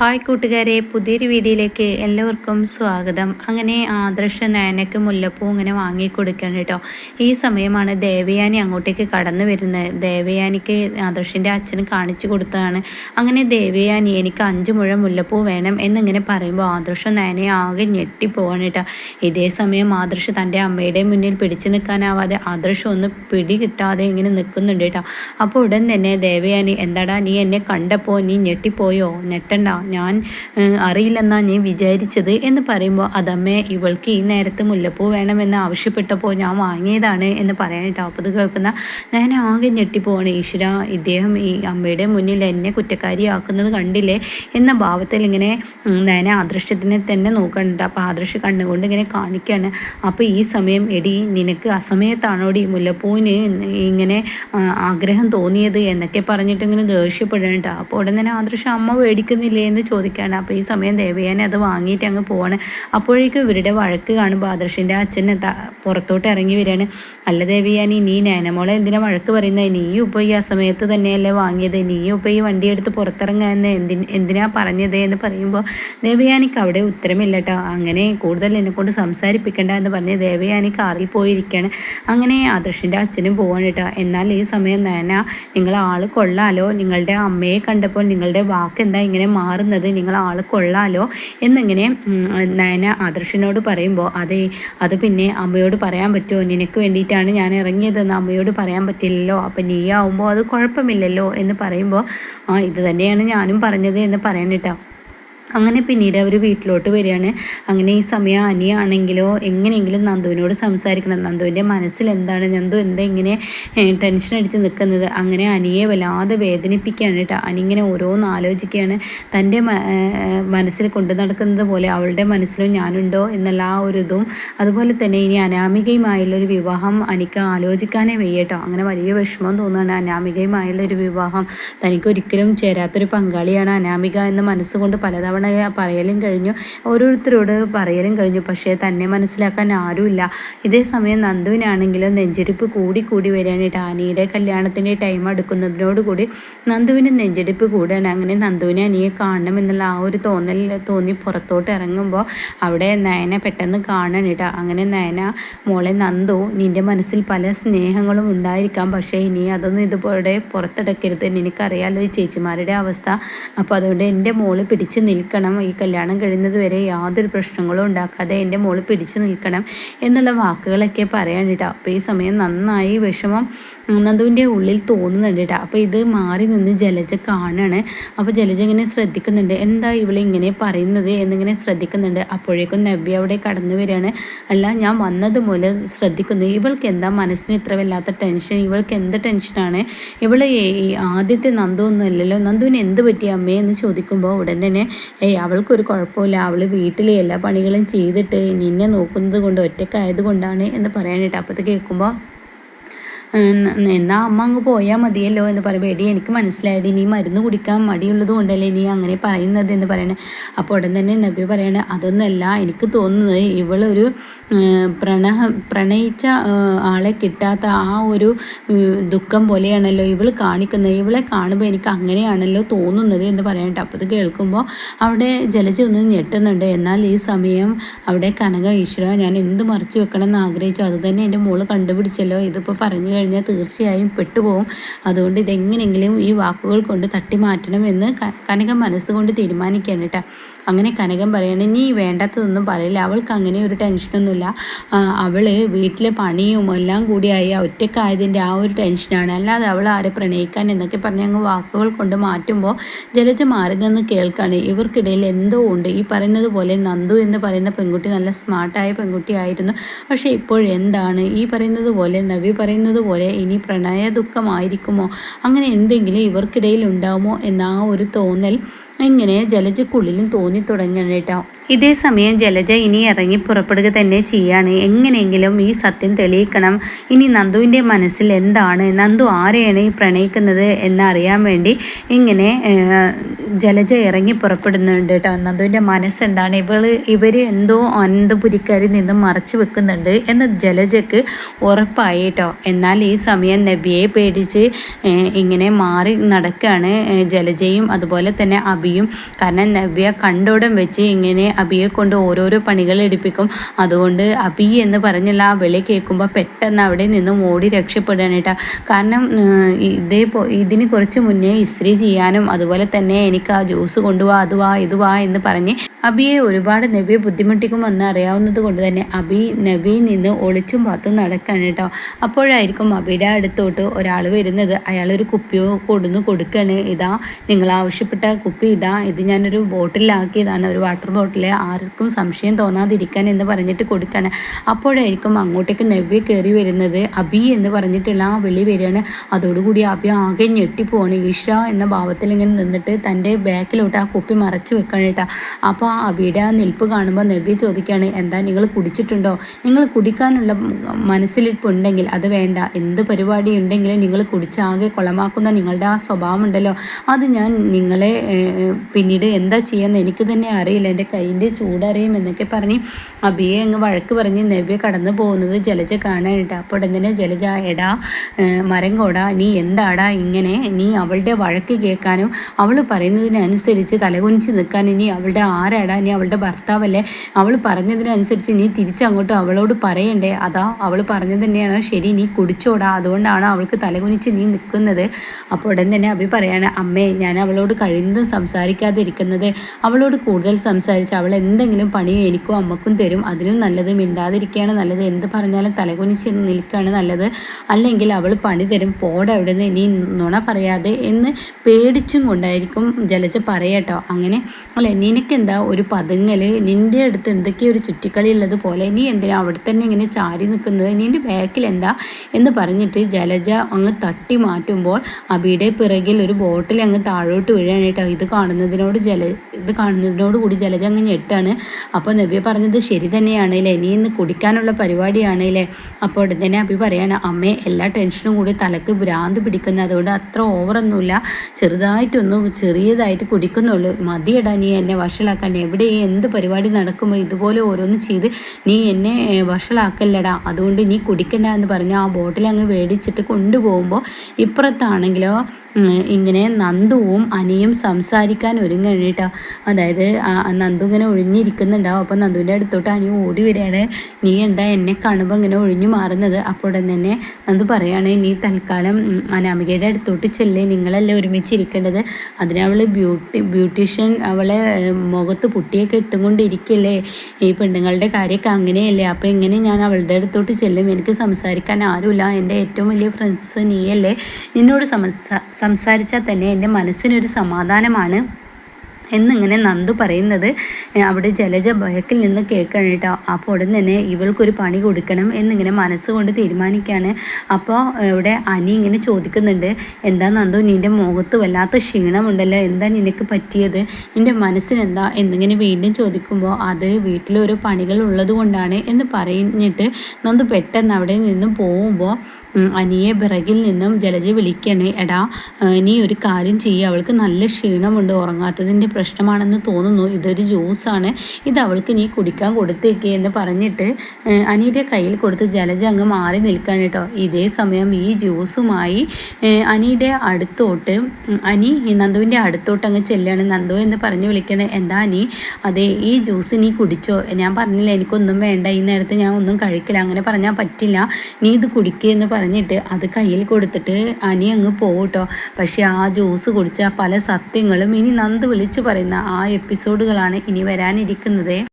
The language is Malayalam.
ഹായ് കൂട്ടുകാരെ പുതിയൊരു വീതിയിലേക്ക് എല്ലാവർക്കും സ്വാഗതം. അങ്ങനെ ആദർശ നയനക്ക് മുല്ലപ്പൂ ഇങ്ങനെ വാങ്ങിക്കൊടുക്കണം കേട്ടോ. ഈ സമയമാണ് ദേവയാനി അങ്ങോട്ടേക്ക് കടന്നു വരുന്നത്. ദേവയാനിക്ക് ആദർശിന്റെ അച്ഛന് കാണിച്ചു കൊടുത്തതാണ്. അങ്ങനെ ദേവയാനി എനിക്ക് അഞ്ച് മുഴം മുല്ലപ്പൂ വേണം എന്നിങ്ങനെ പറയുമ്പോൾ ആദർശ നയനെ ആകെ ഞെട്ടിപ്പോവാണ് കേട്ടോ. ഇതേ സമയം ആദർശ തന്റെ അമ്മയുടെ മുന്നിൽ പിടിച്ചു നിൽക്കാനാവാതെ ആദർശം ഒന്ന് പിടി കിട്ടാതെ ഇങ്ങനെ നിൽക്കുന്നുണ്ട് കേട്ടോ. അപ്പോൾ ഉടൻ തന്നെ ദേവയാനി എന്താടാ നീ എന്നെ കണ്ടപ്പോൾ നീ ഞെട്ടിപ്പോയോ? ഞെട്ടണ്ട ഞാൻ അറിയില്ലെന്നാണ് ഞാൻ വിചാരിച്ചത് എന്ന് പറയുമ്പോൾ അതമ്മേ ഇവൾക്ക് ഈ നേരത്ത് മുല്ലപ്പൂ വേണമെന്ന് ആവശ്യപ്പെട്ടപ്പോൾ ഞാൻ വാങ്ങിയതാണ് എന്ന് പറയാനിട്ടോ അപ്പോൾ കേൾക്കുന്ന ഞാൻ ആകെ ഞെട്ടിപ്പോവാണ്. ഈശ്വര ഇദ്ദേഹം ഈ അമ്മയുടെ മുന്നിൽ എന്നെ കുറ്റക്കാരിയാക്കുന്നത് കണ്ടില്ലേ? എന്ന ഭാവത്തിൽ ഇങ്ങനെ ഞാൻ ആദൃശ്യത്തിനെ തന്നെ നോക്കണ്ട അപ്പോൾ ആദൃശ്യ കണ്ണുകൊണ്ട് ഇങ്ങനെ കാണിക്കുകയാണ് അപ്പോൾ ഈ സമയം എടി നിനക്ക് അസമയത്താണോടി മുല്ലപ്പൂവിന് ഇങ്ങനെ ആഗ്രഹം തോന്നിയത്? എന്നൊക്കെ പറഞ്ഞിട്ട് ഇങ്ങനെ ദേഷ്യപ്പെടണ്ട അപ്പോൾ ഉടനെ തന്നെ ആദൃശ്യ അമ്മ മേടിക്കുന്നില്ലേ എന്ന് ചോദിക്കുകയാണ് അപ്പോൾ ഈ സമയം ദേവയാനെ അത് വാങ്ങിയിട്ട് അങ്ങ് പോവാണ്. അപ്പോഴേക്കും ഇവരുടെ വഴക്ക് കാണുമ്പോൾ ആദർശിന്റെ അച്ഛൻ പുറത്തോട്ട് ഇറങ്ങി വരികയാണ്. അല്ല ദേവിയാനി നീ നേനമോളെ എന്തിനാ വഴക്ക് പറയുന്നത് നീയും ഇപ്പോൾ ഈ സമയത്ത് തന്നെയല്ലേ വാങ്ങിയത്. നീയും ഇപ്പോൾ ഈ വണ്ടി എടുത്ത് പുറത്തിറങ്ങാന്ന് എന്തിന് എന്തിനാ പറഞ്ഞത് എന്ന് പറയുമ്പോൾ ദേവയാനിക്ക് അവിടെ ഉത്തരമില്ല കേട്ടോ അങ്ങനെ കൂടുതൽ എന്നെക്കൊണ്ട് സംസാരിപ്പിക്കേണ്ട എന്ന് പറഞ്ഞ് ദേവയാനി കാറിൽ പോയിരിക്കുകയാണ് അങ്ങനെ ആദർശിന്റെ അച്ഛനും പോവാണ് കേട്ടോ എന്നാൽ ഈ സമയം നേന നിങ്ങൾ ആൾ കൊള്ളാലോ? നിങ്ങളുടെ അമ്മയെ കണ്ടപ്പോൾ നിങ്ങളുടെ വാക്ക് എന്താ ഇങ്ങനെ മാറുന്നത്? നിങ്ങൾ ആൾ കൊള്ളാലോ എന്നിങ്ങനെ നയന ആദർശനോട് പറയുമ്പോൾ അതെ അത് പിന്നെ അമ്മയോട് പറയാൻ പറ്റുമോ? നിനക്ക് വേണ്ടിയിട്ടാണ് ഞാൻ ഇറങ്ങിയതെന്ന് അമ്മയോട് പറയാൻ പറ്റില്ലല്ലോ. അപ്പം നീ ആവുമ്പോൾ അത് കുഴപ്പമില്ലല്ലോ എന്ന് പറയുമ്പോൾ ആ ഇത് തന്നെയാണ് ഞാനും പറഞ്ഞത് എന്ന് പറയാനിട്ടാ അങ്ങനെ പിന്നീട് അവർ വീട്ടിലോട്ട് വരികയാണ്. അങ്ങനെ ഈ സമയം അനിയാണെങ്കിലോ എങ്ങനെയെങ്കിലും നന്ദുവിനോട് സംസാരിക്കണം. നന്ദുവിന്റെ മനസ്സിൽ എന്താണ്? നന്ദു എന്താ ഇങ്ങനെ ടെൻഷൻ അടിച്ച് നിൽക്കുന്നത്? അങ്ങനെ അനിയെ വല്ലാതെ വേദനിപ്പിക്കുകയാണ് കേട്ടോ അനി ഇങ്ങനെ ഓരോന്ന് ആലോചിക്കുകയാണ്. തന്റെ മനസ്സിൽ കൊണ്ടു നടക്കുന്നത് പോലെ അവളുടെ മനസ്സിലും ഞാനുണ്ടോ എന്നുള്ള ആ ഒരു ഇതും അതുപോലെ തന്നെ ഇനി അനാമികയുമായുള്ളൊരു വിവാഹം അനിക്ക് ആലോചിക്കാനേ വയ്യട്ടോ അങ്ങനെ വലിയ വിഷമം തോന്നുകയാണ് അനാമികയുമായുള്ളൊരു വിവാഹം. തനിക്ക് ഒരിക്കലും ചേരാത്തൊരു പങ്കാളിയാണ് അനാമിക എന്ന് മനസ്സുകൊണ്ട് പലതവണ തവണ പറയലും കഴിഞ്ഞു. ഓരോരുത്തരോട് പറയലും കഴിഞ്ഞു. പക്ഷേ തന്നെ മനസ്സിലാക്കാൻ ആരുമില്ല. ഇതേ സമയം നന്ദുവിനാണെങ്കിലും നെഞ്ചരിപ്പ് കൂടി കൂടി വരികയാണ്. ടാനിയുടെ കല്യാണത്തിന്റെ ടൈം എടുക്കുന്നതിനോടുകൂടി നന്ദുവിന് നെഞ്ചരിപ്പ് കൂടുകയാണ് അങ്ങനെ നന്ദുവിനെ അനിയെ കാണണം എന്നുള്ള ആ ഒരു തോന്നൽ തോന്നി പുറത്തോട്ട് ഇറങ്ങുമ്പോൾ അവിടെ നയന പെട്ടെന്ന് കാണണം കേട്ടോ. അങ്ങനെ നയന മോളെ നന്ദു നിന്റെ മനസ്സിൽ പല സ്നേഹങ്ങളും ഉണ്ടായിരിക്കാം. പക്ഷേ ഇനി അതൊന്നും ഇതുപോലെ പുറത്തെടുക്കരുത്. എനിക്കറിയാമല്ലോ ഈ ചേച്ചിമാരുടെ അവസ്ഥ. അപ്പോൾ അതുകൊണ്ട് എന്റെ മോൾ പിടിച്ച് നിൽക്കും. നിൽക്കണം. ഈ കല്യാണം കഴിയുന്നത് വരെ യാതൊരു പ്രശ്നങ്ങളും ഉണ്ടാക്കാതെ എന്റെ മോൾ പിടിച്ചു നിൽക്കണം എന്നുള്ള വാക്കുകളൊക്കെ പറയാൻ കേട്ടോ അപ്പോൾ ഈ സമയം നന്നായി വിഷമം നന്ദുവിന്റെ ഉള്ളിൽ തോന്നുന്നുണ്ട് കേട്ടോ അപ്പോൾ ഇത് മാറി നിന്ന് ജലജ കാണാണ്. അപ്പോൾ ജലജ ഇങ്ങനെ ശ്രദ്ധിക്കുന്നുണ്ട്. എന്താ ഇവളിങ്ങനെ പറയുന്നത് എന്നിങ്ങനെ ശ്രദ്ധിക്കുന്നുണ്ട്. അപ്പോഴേക്കും നവ്യ അവിടെ കടന്നു വരികയാണ്. അല്ല ഞാൻ വന്നത് മൂലം ശ്രദ്ധിക്കുന്നു. ഇവൾക്ക് എന്താ മനസ്സിന് ഇത്ര വല്ലാത്ത ടെൻഷൻ? ഇവൾക്ക് എന്ത് ടെൻഷനാണ് ഇവൾ ആദ്യത്തെ നന്ദു ഒന്നും അല്ലല്ലോ നന്ദുവിന് എന്ത് പറ്റി അമ്മേ എന്ന് ചോദിക്കുമ്പോൾ ഉടൻ തന്നെ ഏയ് അവൾക്കൊരു കുഴപ്പമില്ല. അവൾ വീട്ടിലെ എല്ലാ പണികളും ചെയ്തിട്ട് നിന്നെ നോക്കുന്നത് കൊണ്ട് ഒറ്റക്കായത് കൊണ്ടാണ് എന്ന് പറയാനായിട്ട് അപ്പോഴത്തെ കേൾക്കുമ്പോൾ എന്നാൽ അമ്മ അങ്ങ് പോയാൽ മതിയല്ലോ എന്ന് പറയുമ്പോൾ എടി എനിക്ക് മനസ്സിലായത് നീ മരുന്ന് കുടിക്കാൻ മടിയുള്ളത് കൊണ്ടല്ലേ നീ അങ്ങനെ പറയുന്നത് എന്ന് പറയണേ. അപ്പോൾ ഉടൻ തന്നെ നബി പറയണേ അതൊന്നുമല്ല എനിക്ക് തോന്നുന്നത് ഇവളൊരു പ്രണഹ പ്രണയിച്ച ആളെ കിട്ടാത്ത ആ ഒരു ദുഃഖം പോലെയാണല്ലോ ഇവൾ കാണിക്കുന്നത്. ഇവളെ കാണുമ്പോൾ എനിക്ക് അങ്ങനെയാണല്ലോ തോന്നുന്നത് എന്ന് പറയട്ടെ അപ്പോൾ ഇത് കേൾക്കുമ്പോൾ അവിടെ ജലജ ഒന്ന് ഞെട്ടുന്നുണ്ട്. എന്നാൽ ഈ സമയം അവിടെ കനക ഈശ്വര ഞാൻ എന്ത് മറച്ചു വെക്കണം എന്ന് ആഗ്രഹിച്ചു? അത് തന്നെ എന്റെ മോൾ കണ്ടുപിടിച്ചല്ലോ. ഇതിപ്പോൾ പറഞ്ഞു കഴിഞ്ഞാൽ തീർച്ചയായും പെട്ടുപോകും അതുകൊണ്ട് ഇതെങ്ങനെയെങ്കിലും ഈ വാക്കുകൾ കൊണ്ട് തട്ടി മാറ്റണം എന്ന് കനകം മനസ്സുകൊണ്ട് തീരുമാനിക്കുകയാണ് കേട്ടോ അങ്ങനെ കനകം പറയണം നീ വേണ്ടാത്തതൊന്നും പറയില്ല. അവൾക്ക് അങ്ങനെ ഒരു ടെൻഷനൊന്നുമില്ല. അവൾ വീട്ടിലെ പണിയും എല്ലാം കൂടിയായി ഒറ്റക്കായതിന്റെ ആ ഒരു ടെൻഷനാണ്. അല്ലാതെ അവൾ ആരെ പ്രണയിക്കാൻ എന്നൊക്കെ പറഞ്ഞ് അങ്ങ് വാക്കുകൾ കൊണ്ട് മാറ്റുമ്പോൾ ജലജ മാറി കേൾക്കാണ്. ഇവർക്കിടയിൽ എന്തോ ഉണ്ട്. ഈ പറയുന്നത് പോലെ നന്ദു എന്ന് പറയുന്ന പെൺകുട്ടി നല്ല സ്മാർട്ടായ പെൺകുട്ടിയായിരുന്നു. പക്ഷേ ഇപ്പോഴെന്താണ്? ഈ പറയുന്നത് പോലെ നവി പറയുന്നത് പോലെ ഇനി പ്രണയ ദുഃഖമായിരിക്കുമോ അങ്ങനെ എന്തെങ്കിലും ഇവർക്കിടയിൽ ഉണ്ടാവുമോ എന്ന ആ ഒരു തോന്നൽ ഇങ്ങനെ ജലജക്കുള്ളിലും തോന്നി തുടങ്ങണം ഇതേ സമയം ജലജ ഇനി ഇറങ്ങി പുറപ്പെടുക തന്നെ ചെയ്യാണ്. എങ്ങനെയെങ്കിലും ഈ സത്യം തെളിയിക്കണം. ഇനി നന്ദുവിന്റെ മനസ്സിൽ എന്താണ്? നന്ദു ആരെയാണ് ഈ പ്രണയിക്കുന്നത് എന്നറിയാൻ വേണ്ടി ഇങ്ങനെ ജലജ ഇറങ്ങി പുറപ്പെടുന്നുണ്ട് കേട്ടോ. നന്ദുവിന്റെ മനസ്സെന്താണ്? ഇവൾ ഇവർ എന്തോ അനന്തപുരിക്കാരിൽ നിന്നും മറച്ചു വെക്കുന്നുണ്ട് എന്ന് ജലജക്ക് ഉറപ്പായി കേട്ടോ. എന്നാൽ ഈ സമയം നബിയെ പേടിച്ച് ഇങ്ങനെ മാറി നടക്കുകയാണ് ജലജയും അതുപോലെ തന്നെ അബിയും. കാരണം നബിയ കണ്ടോടം വെച്ച് ഇങ്ങനെ അബിയെ കൊണ്ട് ഓരോരോ പണികൾ എടുപ്പിക്കും. അതുകൊണ്ട് അബി എന്ന് പറഞ്ഞുള്ള ആ വിളി കേൾക്കുമ്പോൾ പെട്ടെന്ന് അവിടെ നിന്നും ഓടി രക്ഷപ്പെടുകയാണ് കാരണം ഇതേ ഇതിന് കുറച്ച് മുന്നേ ഇസ്ത്രി ചെയ്യാനും അതുപോലെ തന്നെ എനിക്ക് ആ ജ്യൂസ് കൊണ്ടുപോവാ അതുവാ ഇതുവാ എന്ന് പറഞ്ഞ് അബിയെ ഒരുപാട് നബിയെ ബുദ്ധിമുട്ടിക്കുമെന്ന് അറിയാവുന്നത് കൊണ്ട് തന്നെ അബി നബിയിൽ നിന്ന് ഒളിച്ചും പാത്തും നടക്കാണ് കേട്ടോ. അപ്പോഴായിരിക്കും അബിയുടെ അടുത്തോട്ട് ഒരാൾ വരുന്നത്. അയാൾ ഒരു കുപ്പിയോ കൊടുന്ന് കൊടുക്കുകയാണ്. ഇതാ നിങ്ങൾ ആവശ്യപ്പെട്ട കുപ്പി ഇതാ ഇത് ഞാനൊരു ബോട്ടിലാക്കിയതാണ്. ഒരു വാട്ടർ ബോട്ടിൽ ആർക്കും സംശയം തോന്നാതിരിക്കാൻ എന്ന് പറഞ്ഞിട്ട് കൊടുക്കുകയാണ്. അപ്പോഴായിരിക്കും അങ്ങോട്ടേക്ക് നബി കയറി വരുന്നത്. അബി എന്ന് പറഞ്ഞിട്ടുള്ള ആ വിളി വരികയാണ്. അതോടുകൂടി അബി ആകെ ഞെട്ടിപ്പോവാണ്. ഈഷ എന്ന ഭാവത്തിൽ ഇങ്ങനെ നിന്നിട്ട് തന്റെ ബാക്കിലോട്ട് ആ കുപ്പി മറച്ചു വെക്കണം കേട്ടോ. അപ്പോൾ ആ അബിയുടെ ആ നിൽപ്പ് കാണുമ്പോൾ നവ്യ ചോദിക്കുകയാണ് എന്താ നിങ്ങൾ കുടിച്ചിട്ടുണ്ടോ? നിങ്ങൾ കുടിക്കാനുള്ള മനസ്സിലിപ്പുണ്ടെങ്കിൽ അത് വേണ്ട. എന്ത് പരിപാടി ഉണ്ടെങ്കിലും നിങ്ങൾ കുടിച്ചാകെ കുളമാക്കുന്ന നിങ്ങളുടെ ആ സ്വഭാവം ഉണ്ടല്ലോ അത് ഞാൻ നിങ്ങളെ പിന്നീട് എന്താ ചെയ്യാന്ന് എനിക്ക് തന്നെ അറിയില്ല. എന്റെ കൈന്റെ ചൂടറിയും എന്നൊക്കെ പറഞ്ഞ് അബിയെ അങ്ങ് വഴക്ക് പറഞ്ഞ് നവ്യ കടന്നു പോകുന്നത് ജലജ കാണാനിട്ട് അപ്പോൾ ഉടനെ ജലജ എടാ മരം കോടാ നീ എന്താടാ ഇങ്ങനെ? നീ അവളുടെ വഴക്ക് കേൾക്കാനും അവൾ പറയുന്നതിനനുസരിച്ച് തലകുനിച്ച് നിൽക്കാൻ ഇനി അവളുടെ ആരാടാ നീ അവളുടെ ഭർത്താവല്ലേ? അവൾ പറഞ്ഞതിനനുസരിച്ച് നീ തിരിച്ചങ്ങോട്ട് അവളോട് പറയണ്ടേ? അതാ അവൾ പറഞ്ഞത് തന്നെയാണ്. ശരി നീ കുടിച്ചോടാ. അതുകൊണ്ടാണ് അവൾക്ക് തലകുനിച്ച് നീ നിൽക്കുന്നത്. അപ്പോൾ ഉടൻ തന്നെ അഭി പറയാണ് അമ്മേ ഞാൻ അവളോട് കഴിയുന്നതും സംസാരിക്കാതിരിക്കുന്നത് അവളോട് കൂടുതൽ സംസാരിച്ച് അവൾ എന്തെങ്കിലും പണിയോ എനിക്കും അമ്മക്കും തരും. അതിലും നല്ലത് മിണ്ടാതിരിക്കുകയാണ് നല്ലത്. എന്ത് പറഞ്ഞാലും തലകുനിച്ച് നിൽക്കുകയാണ് നല്ലത്. അല്ലെങ്കിൽ അവൾ പണി തരും. പോടെ അവിടെ നിന്ന് ഇനി നുണ പറയാതെ എന്ന് പേടിച്ചും കൊണ്ടായിരിക്കും ജലജ പറയട്ടോ. അങ്ങനെ അല്ലെ? നിനക്കെന്താ ഒരു പതുങ്ങൽ നിന്റെ അടുത്ത് എന്തൊക്കെയോ ഒരു ചുറ്റിക്കളി ഉള്ളത് പോലെ നീ എന്തിനാ അവിടെ തന്നെ ഇങ്ങനെ ചാരി നിൽക്കുന്നത് നിന്റെ ബാക്കിൽ എന്താ? എന്ന് പറഞ്ഞിട്ട് ജലജ അങ്ങ് തട്ടി മാറ്റുമ്പോൾ അബിയുടെ പിറകിൽ ഒരു ബോട്ടിൽ അങ്ങ് താഴോട്ട് വീഴാനായിട്ടോ ഇത് കാണുന്നതിനോട് ജല ഇത് കാണുന്നതിനോട് കൂടി ജലജ അങ്ങ് ഞെട്ടാണ്. അപ്പോൾ നബിയ പറഞ്ഞത് ശരി തന്നെയാണ് അല്ലേ? നീ ഇന്ന് കുടിക്കാനുള്ള പരിപാടിയാണ് അല്ലേ? അപ്പോൾ ഉടൻ തന്നെ അബി പറയാണ് അമ്മേ എല്ലാ ടെൻഷനും കൂടി തലക്ക് ഭ്രാന്ത് പിടിക്കുന്നത് അതുകൊണ്ട് അത്ര ഓവറൊന്നുമില്ല ചെറുതായിട്ടൊന്നും ചെറിയതായിട്ട് കുടിക്കുന്നുള്ളൂ. മതിയടാ നീ എന്നെ വഷളാക്കാൻ എവിടെ എന്ത് പരിപാടി നടക്കുമ്പോൾ ഇതുപോലെ ഓരോന്ന് ചെയ്ത് നീ എന്നെ വഷളാക്കല്ലടാ. അതുകൊണ്ട് നീ കുടിക്കണ്ട എന്ന് പറഞ്ഞ് ആ ബോട്ടിൽ അങ്ങ് മേടിച്ചിട്ട് കൊണ്ടുപോകുമ്പോൾ ഇപ്പുറത്താണെങ്കിലോ ഇങ്ങനെ നന്ദുവും അനിയും സംസാരിക്കാൻ ഒരുങ്ങണം കേട്ടോ. അതായത് നന്ദു ഇങ്ങനെ ഒഴിഞ്ഞിരിക്കുന്നുണ്ടാവും. അപ്പോൾ നന്ദുവിന്റെ അടുത്തോട്ട് അനി ഓടി വരികയാണ്. നീ എന്താ എന്നെ കാണുമ്പോൾ ഇങ്ങനെ ഒഴിഞ്ഞു മാറുന്നത്? അപ്പോൾ ഉടൻ തന്നെ നന്ദു പറയുകയാണ് നീ തൽക്കാലം അനാമികയുടെ അടുത്തോട്ട് ചെല്ലേ. നിങ്ങളല്ലേ ഒരുമിച്ചിരിക്കേണ്ടത്? അതിനവൾ ബ്യൂട്ടി ബ്യൂട്ടീഷ്യൻ അവളെ മുഖത്ത് പുട്ടിയൊക്കെ ഇട്ടുകൊണ്ടിരിക്കില്ലേ ഈ പെണ്ണുങ്ങളുടെ കാര്യമൊക്കെ അങ്ങനെയല്ലേ. അപ്പോൾ എങ്ങനെ ഞാൻ അവളുടെ അടുത്തോട്ട് ചെല്ലും? എനിക്ക് സംസാരിക്കാൻ ആരുമില്ല. എന്റെ ഏറ്റവും വലിയ ഫ്രണ്ട്സ് നീയല്ലേ. നിന്നോട് സംസാ സംസാരിച്ചാൽ തന്നെ എന്റെ മനസ്സിനൊരു സമാധാനമാണ് എന്നിങ്ങനെ നന്ദു പറയുന്നത്. അവിടെ ജലജ ബയക്കിൽ നിന്ന് കേൾക്കണം കേട്ടോ. അപ്പോൾ ഉടൻ തന്നെ ഇവൾക്കൊരു പണി കൊടുക്കണം എന്നിങ്ങനെ മനസ്സുകൊണ്ട് തീരുമാനിക്കുകയാണ്. അപ്പോൾ ഇവിടെ അനി ഇങ്ങനെ ചോദിക്കുന്നുണ്ട് എന്താ നന്ദു നിന്റെ മുഖത്ത് വല്ലാത്ത ക്ഷീണമുണ്ടല്ലോ. എന്താ നിനക്ക് പറ്റിയത്? നിന്റെ മനസ്സിനെന്താ? എന്നിങ്ങനെ വീണ്ടും ചോദിക്കുമ്പോൾ അത് വീട്ടിലൊരു പണികൾ ഉള്ളത് കൊണ്ടാണ് എന്ന് പറഞ്ഞിട്ട് നന്ദു പെട്ടെന്ന് അവിടെ നിന്ന് പോകുമ്പോൾ അനിയെ പിറകിൽ നിന്നും ജലജ വിളിക്കണേ. എടാ നീ ഒരു കാര്യം ചെയ്യുക അവൾക്ക് നല്ല ക്ഷീണമുണ്ട്. ഉറങ്ങാത്തതിന്റെ പ്രശ്നമാണെന്ന് തോന്നുന്നു. ഇതൊരു ജ്യൂസാണ്. ഇത് അവൾക്ക് നീ കുടിക്കാൻ കൊടുത്തേക്കേ എന്ന് പറഞ്ഞിട്ട് അനിയുടെ കയ്യിൽ കൊടുത്ത് ജലജ അങ്ങ് മാറി നിൽക്കുകയാണ് കേട്ടോ. ഇതേ സമയം ഈ ജ്യൂസുമായി അനിയുടെ അടുത്തോട്ട് അനി നന്ദുവിന്റെ അടുത്തോട്ട് അങ്ങ് ചെല്ലുകയാണ് നന്ദു എന്ന് പറഞ്ഞ് വിളിക്കണേ. എന്താ അനി? അതെ ഈ ജ്യൂസ് നീ കുടിച്ചോ? ഞാൻ പറഞ്ഞില്ല എനിക്കൊന്നും വേണ്ട. ഈ നേരത്തെ ഞാൻ ഒന്നും കഴിക്കില്ല. അങ്ങനെ പറഞ്ഞാൽ പറ്റില്ല. നീ ഇത് കുടിക്കുക എന്ന് പറഞ്ഞിട്ട് അത് കയ്യിൽ കൊടുത്തിട്ട് അനി അങ്ങ് പോകട്ടോ പക്ഷേ ആ ജ്യൂസ് കുടിച്ച പല സത്യങ്ങളും ഇനി നന്ദ് വിളിച്ചു പറയുന്ന ആ എപ്പിസോഡുകളാണ് ഇനി വരാനിരിക്കുന്നത്.